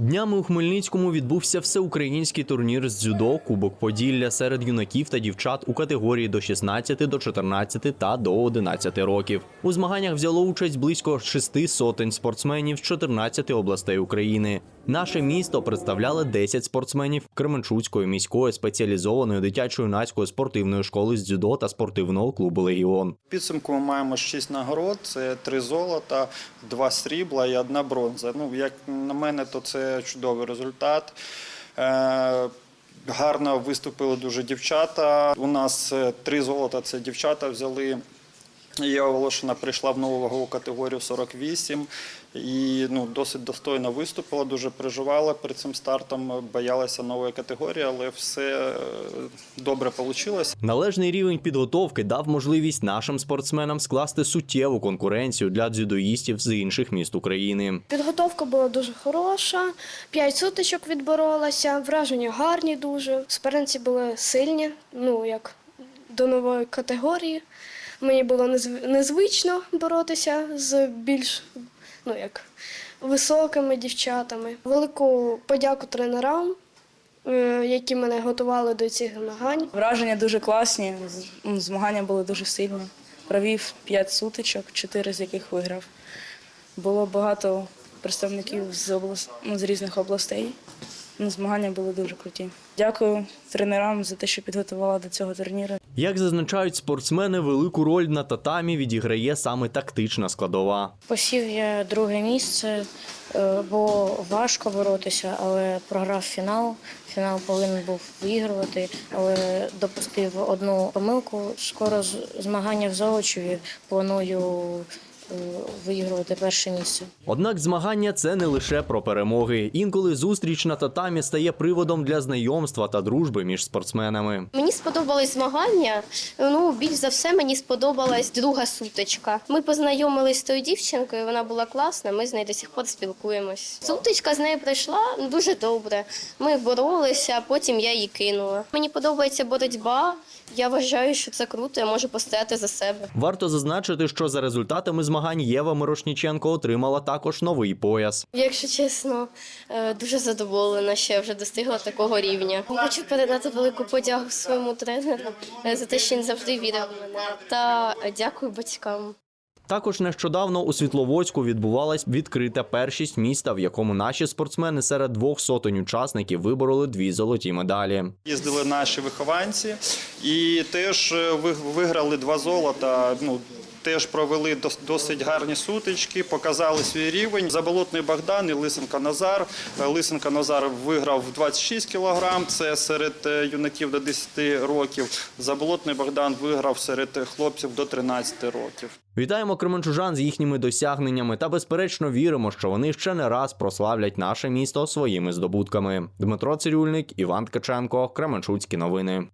Днями у Хмельницькому відбувся всеукраїнський турнір з дзюдо Кубок Поділля серед юнаків та дівчат у категорії до 16, до 14 та до 11 років. У змаганнях взяло участь близько шести сотень спортсменів з 14 областей України. Наше місто представляли 10 спортсменів Кременчуцької міської спеціалізованої дитячо-юнацької спортивної школи з дзюдо та спортивного клубу Легіон. Підсумку ми маємо 6 нагород: це 3 золота, 2 срібла і 1 бронза. Ну, як на мене, то це чудовий результат. Е, Гарно виступили дуже дівчата. У нас е, три золота це дівчата взяли. Я Волошина прийшла в нову вагову категорію 48 і ну, досить достойно виступила, дуже переживала перед цим стартом, боялася нової категорії, але все е, добре вийшло. Належний рівень підготовки дав можливість нашим спортсменам скласти суттєву конкуренцію для дзюдоїстів з інших міст України. Підготовка була дуже хороша, п'ять сутичок відборолася, враження гарні дуже. Суперниці були сильні, ну як до нової категорії. Мені було незв- незвично боротися з більш ну, як, високими дівчатами. Велику подяку тренерам, е, які мене готували до цих змагань. Враження дуже класні, ну, змагання були дуже сильні. Провів 5 сутичок, 4 з яких виграв. Було багато представників з, облас... ну, з різних областей. Ну, змагання були дуже круті. Дякую тренерам за те, що підготувала до цього турніру. Як зазначають спортсмени, велику роль на татамі відіграє саме тактична складова. Посів я друге місце, е, було важко боротися, але програв фінал. Фінал повинен був вигравати, але допустив одну помилку. Скоро з- змагання в Золочеві планую е, вигравати перше місце. Однак змагання це не лише про перемоги. Інколи зустріч на татамі стає приводом для знайомства та дружби між спортсменами. Мені сподобались змагання. Ну, більш за все, мені сподобалась друга сутичка. Ми познайомились з тою дівчинкою, вона була класна, ми з нею до сих пор спілкуємось. Сутичка з нею пройшла ну, дуже добре. Ми боролися, а потім я її кинула. Мені подобається боротьба. Я вважаю, що це круто, я можу постояти за себе. Варто зазначити, що за результатами змагань Єва Мирошніченко отримала також новий пояс. Якщо чесно, е, дуже задоволена, що я вже достигла такого рівня. Хочу передати велику подяку своєму тренеру е, за те, що він завжди вірив в мене. Та дякую батькам. Також нещодавно у Світловодську відбувалась відкрита першість міста, в якому наші спортсмени серед двох сотень учасників вибороли дві золоті медалі. Їздили наші вихованці і теж е, виграли два золота. Ну теж провели дос- досить гарні сутички, показали свій рівень. Заболотний Богдан і Лисенко Назар. Е, Лисенко Назар виграв 26 кілограм. Це серед е, юнаків до 10 років. Заболотний Богдан виграв серед хлопців до 13 років. Вітаємо кременчужан з їхніми досягненнями та безперечно віримо, що вони ще не раз прославлять наше місто своїми здобутками. Дмитро Цирюльник, Іван Ткаченко, Кременчуцькі новини.